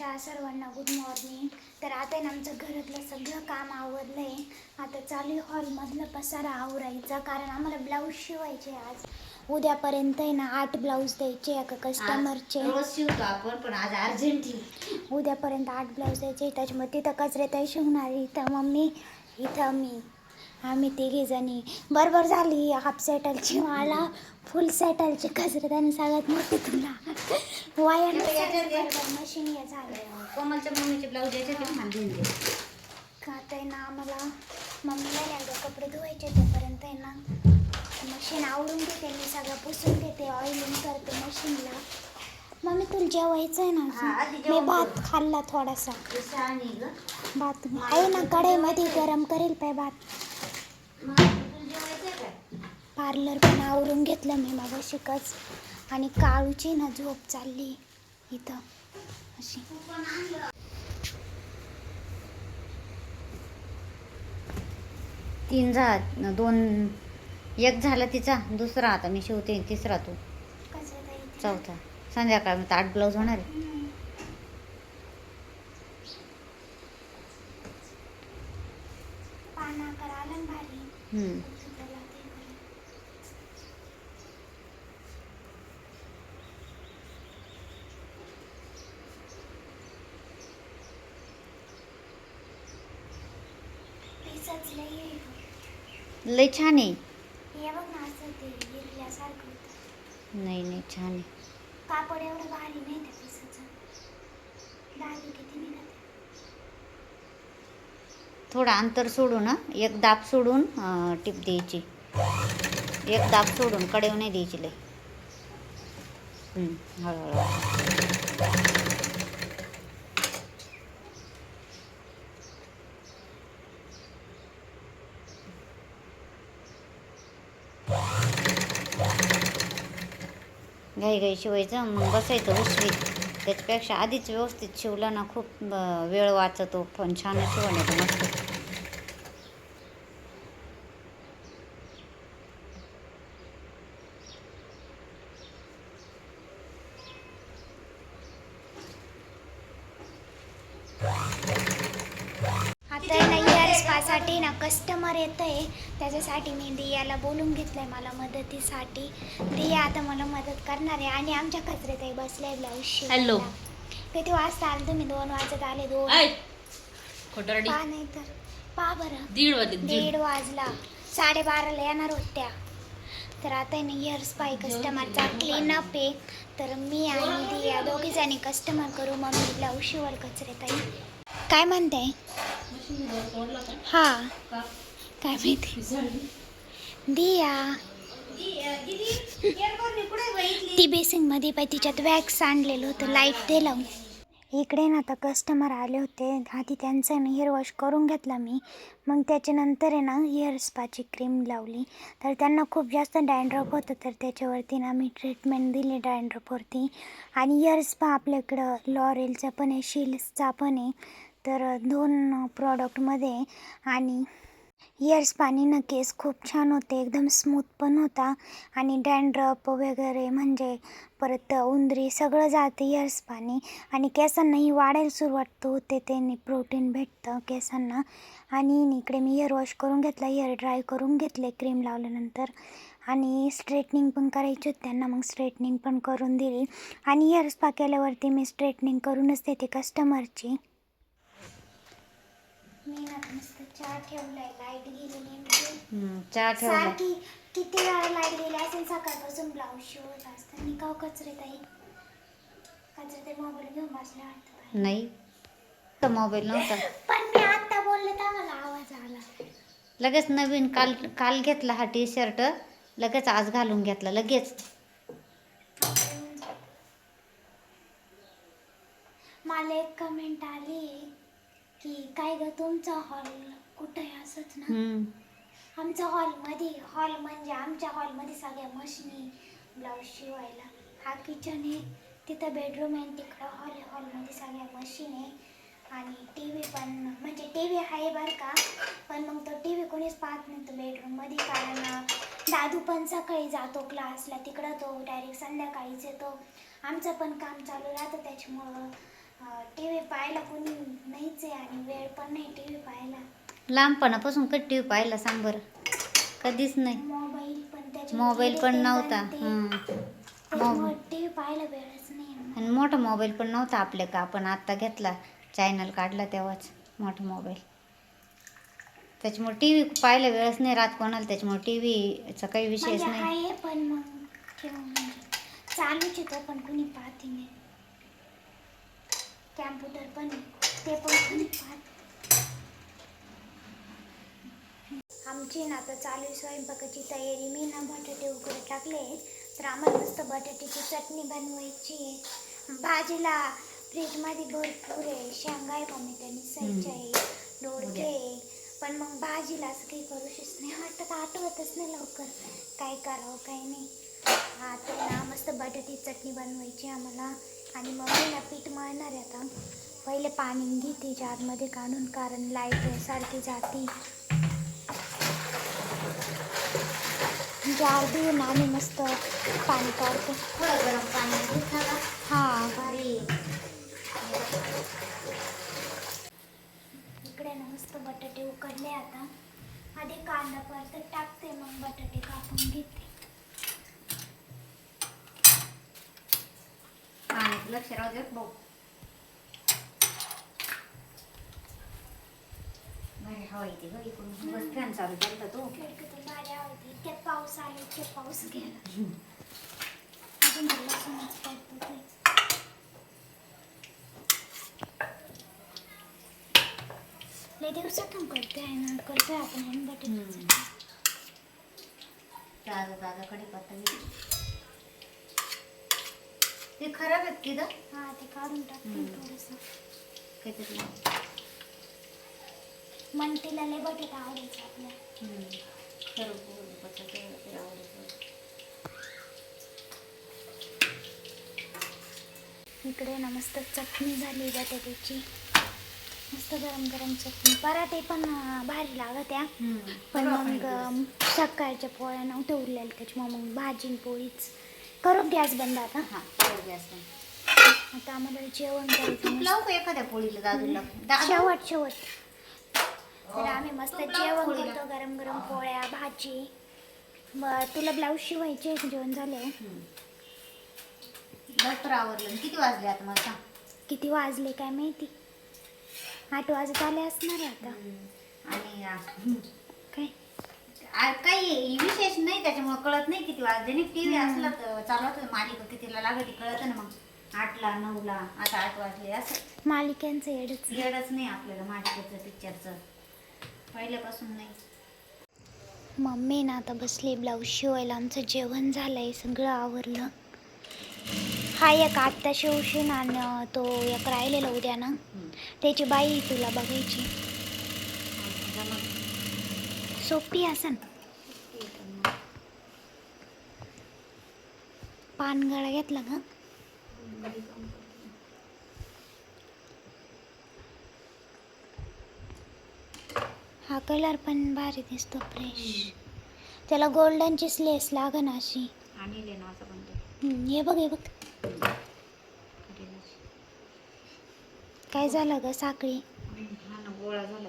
कशा सर्वांना good morning तर आता आहे ना आमचं घरातलं सगळं काम आवरलं आहे आता चालू हॉलमधलं पसारा आवरायचा. कारण आम्हाला ब्लाऊज शिवायचे आज. उद्यापर्यंत आहे ना आठ ब्लाऊज द्यायचे एका कस्टमरचे रोज शिवतो आपण पण आज अर्जंटली उद्यापर्यंत आठ ब्लाऊज द्यायचे त्याच्यामुळे तिथं कचरे शिवणार इथं मम्मी इथं मी. आम्ही तिघी जणी. बरोबर झाली. हाफ सेटलची मला फुल सेटलची कचरे त्याने सगळ्यात मोठी तुला. वायर मशीन हे झालं. कोमलच्या मम्मीचे ब्लाऊज याचे ते मला देऊन दे. का आहे ना आम्हाला मम्मीला एकदा कपडे धुवायचे तोपर्यंत आहे ना मशीन आवरून घेते मी सगळं पुसून घेते ऑइलिंग करते मशीनला मम्मी तुला जेवायचं आहे ना मी भात. खाल्ला थोडासा. ते भात. आहे ना कढईमध्ये गरम करेल पाय भात मग तुला जेवायचंय काय पार्लर पण आवरून घेतलं मी माझं शिकच आणि काळूची ना झोप चालली इथं. अशी. तीन झा दोन एक झाला तिचा दुसरा आता मी शिवते तिसरा तू. चौथा. संध्याकाळ मी आठ ब्लाऊज होणार आहे हम्म. पाना करायला ना भारी हम्म. त्याला ते करेल. पिसच लई आहे गं. लय छान आहे. नाही नाही छान आहे. कापड एवढं भारी नाही त्या पिसाचं. किती निघत थोडं अंतर सोडून एक दाब सोडून टीप द्यायची. एक दाब सोडून कडेव नाही द्यायची लय. हळूहळू. घाई घाई शिवायचं मग बसायचं उशवीत त्याच्यापेक्षा आधीच व्यवस्थित शिवलं ना खूप वेळ वाचतो पण छान शिवण मस्त आता आहे ना कस्टमर येत आहे त्याच्यासाठी मी दियाला बोलून घेतलंय मला मदतीसाठी. दिया आता मला मदत करणार आहे. आणि आमच्या कचऱ्यात आहे बसलाय ब्लाऊज Hello. किती वाजता आले तुम्ही? दोन वाजत आले दोन. खोटरडी. पा नाही तर. पा बरं. दीड वाजले दीड. दीड वाजला. साडेबाराला येणार होत्या. तर आता आहे ना इयर स्पाय कस्टमरचा क्लीनअप आहे. तर मी आणि दिया दोघी जणी कस्टमर करू मग मी ब्लाऊज शिवल कचऱ्यात आहे. काय म्हणते हा. काय माहिती? दिया. ती बेसिंगमध्ये पाय तिच्यात वॅक्स आणलेलं होतं लाइट ते लावून. इकडे ना आता कस्टमर आले होते. आधी त्यांचा ना हेअर वॉश करून घेतला मी. मग त्याच्यानंतर आहे ना हेअर स्पाची क्रीम लावली. तर त्यांना खूप जास्त डॅन्ड्रफ होतं. तर त्याच्यावरती ना मी ट्रीटमेंट दिली डॅन्ड्रफवरती आणि हेअर स्पा आपल्याकडं लॉरेलचा पण आहे शिल्सचा पण आहे. तर दोन प्रॉडक्टमध्ये आणि इयर्स पाणी नक्कीच खूप छान होते. एकदम स्मूथ पण होता. आणि डॅन्ड्रप वगैरे म्हणजे परत उंदरी सगळं जाते इयर्स पाणी. आणि केसांनाही वाढायला सुरुवात होते. त्यांनी प्रोटीन भेटतं केसांना. आणि इकडे मी इयर वॉश करून घेतला. इयर ड्राय करून घेतले क्रीम लावल्यानंतर. आणि स्ट्रेटनिंग पण करायची होती. त्यांना मग स्ट्रेटनिंग पण करून दिली. आणि इयर स्पा केल्यावरती मी स्ट्रेटनिंग करूनच देते कस्टमरची मी ना मस्त चहा ठेवलाय लाइट गेलेली आहे. हम्म, चहा ठेवला सारखी किती वेळा लाइट गेली असेल सकाळपासून ब्लाऊज शिवत असतं मी काव कचरे ताई. कचरे ते मोबाईल घेऊन बसले वाटतं. नाही तर मोबाईल नव्हता. पण मी आता बोलले तर मला आवाज आला. लगेच नवीन काल काल घेतला हा टी शर्ट लगेच आज घालून घेतला लगेच. मला एक कमेंट आली. की काय ग तुमचा हॉल कुठं आहे असंच ना. आमच्या हॉलमध्ये हॉल म्हणजे आमच्या हॉलमध्ये सगळ्या मशनी ब्लाऊज शिवायला. हा किचन आहे. तिथं बेडरूम आहे तिकडं हॉल आहे. हॉलमध्ये सगळ्या मशीन आहे. आणि टी व्ही पण म्हणजे टी व्ही आहे बरं का. पण मग तो टी व्ही कोणीच पाहत नाही. तो बेडरूममध्ये कारण दादू पण सकाळी जातो क्लासला तिकडं तो डायरेक्ट संध्याकाळीच येतो. आमचं पण काम चालू राहतं. त्याच्यामुळं टी व्ही पाहायला कोणी नाहीच आहे आणि वेळ पण नाही टी व्ही पाहायला. लहानपणापासून कधी टी व्ही पाहिला सांग बरं? कधीच नाही. मोबाईल पण त्याच्यात मोबाईल पण नव्हता. हं. टी व्ही पाहायला वेळच नाही आहे. आणि मोठा मोबाईल पण नव्हता आपल्या का? आपण आत्ता घेतला चॅनल काढला तेव्हाच मोठा मोबाईल. त्याच्यामुळे टी व्ही पाहायला वेळच नाही राहत कोणाला त्याच्यामुळे टी व्हीचा काही विषयच म्हणजे नाही. आहे पण मग ठेव म्हणजे चालूच आहे तो पण कुणी पाहते नाही. कॅम्प्युटर पण ते पण आमची ना आता चालू आहे स्वयंपाकाची तयारी. मी ना बटाटे उकडे टाकले तर आम्हाला मस्त बटाट्याची चटणी बनवायची आहे. भाजीला फ्रीजमध्ये भरपूर आहे. शेंगा आहे टोमॅटो मिसळच्या आहे. आहे. पण मग भाजीला असं काही करूशीच नाही. वाटत आठवतच नाही लवकर. काय करावं काय नाही. आता ना मस्त बटाटी चटणी बनवायची आम्हाला. आणि मग मी ना पीठ मळणार आहे आता. पहिले पाणी घेते जारमध्ये काढून कारण लाइट सारखी जाते. जार देऊन आम्ही मस्त पाणी काढतो. थोडं गरम पाणी हां. भारी. इकडे ना मस्त बटाटे उकडले आता. आधी कांदा परत टाकते मग बटाटे कापून घेते. लक्ष राहू दे भाऊ भारी हवा येते ग इकडून बस फॅन चालू केलता तो खिडकीतून भारी आवडते इतक्यात पाऊस आला इतक्यात पाऊस गेला अजून लसूणच पडतो ते. लय दिवसातून करते आहे ना करतोय आपण बटाटे हम्म. ताजा ताजा कढीपत्ता घे. ते खराब आहेत की ग? हा ते काढून टाकते. थोडंसं. काहीतरी म्हणतीला लय बटाटा आवडायचं आपल्या खरं बोल बटाटे वगैरे आवडतं इकडे ना मस्त चटणी झाली बटाट्याची. मस्त गरम गरम चटणी. पराठे पण अं, भारी लागत या. पण मग अं, सकाळच्या पोळ्या नव्हत्या उरलेल्या त्याच्यामुळे मग भाजी आणि पोळीच. करू गॅस बंद आता. हा तेवढं गॅस नाही. आता आम्हाला जेवण करायचं मस्त. लावू का एखाद्या पोळीला दादूला? दादू शेवट शेवट. तर आम्ही मस्त जेवण. करतो गरम गरम पोळ्या भाजी. ब- तुला ब्लाऊज शिवायचे जेवण झालं? हम्म. लवकर आवरलं. किती वाजले आता मला सांग? किती वाजले काय माहिती? आठ वाजत आले असणार आहे आता. आणि आ, आ, काही विशेष नाही त्याच्यामुळे कळत नाही किती वाजले. नाही टी व्ही असला तर चालत मालिका कितीला लागत कळत ना मग. आठला नऊला आता आठ वाजले असं. मालिकांचं येडच. येडच नाही आपल्याला मालिकेचं पिक्चरचं पहिल्यापासून नाही. मम्मी ना आता बसली ब्लाऊज शिवायला. आमचं जेवण झालंय सगळं आवरलं. हा एक आत्ता शिवशीन आणि तो एक राहिलेला उद्या ना. त्याची बाई तुला बघायची. सोपी असन. पानगळा घेतला का हा कलर पण भारी दिसतो फ्रेश त्याला गोल्डनची स्लेस लागन अशी. हे बघ हे बघ. काय झालं ग साखळी? गोळा झाला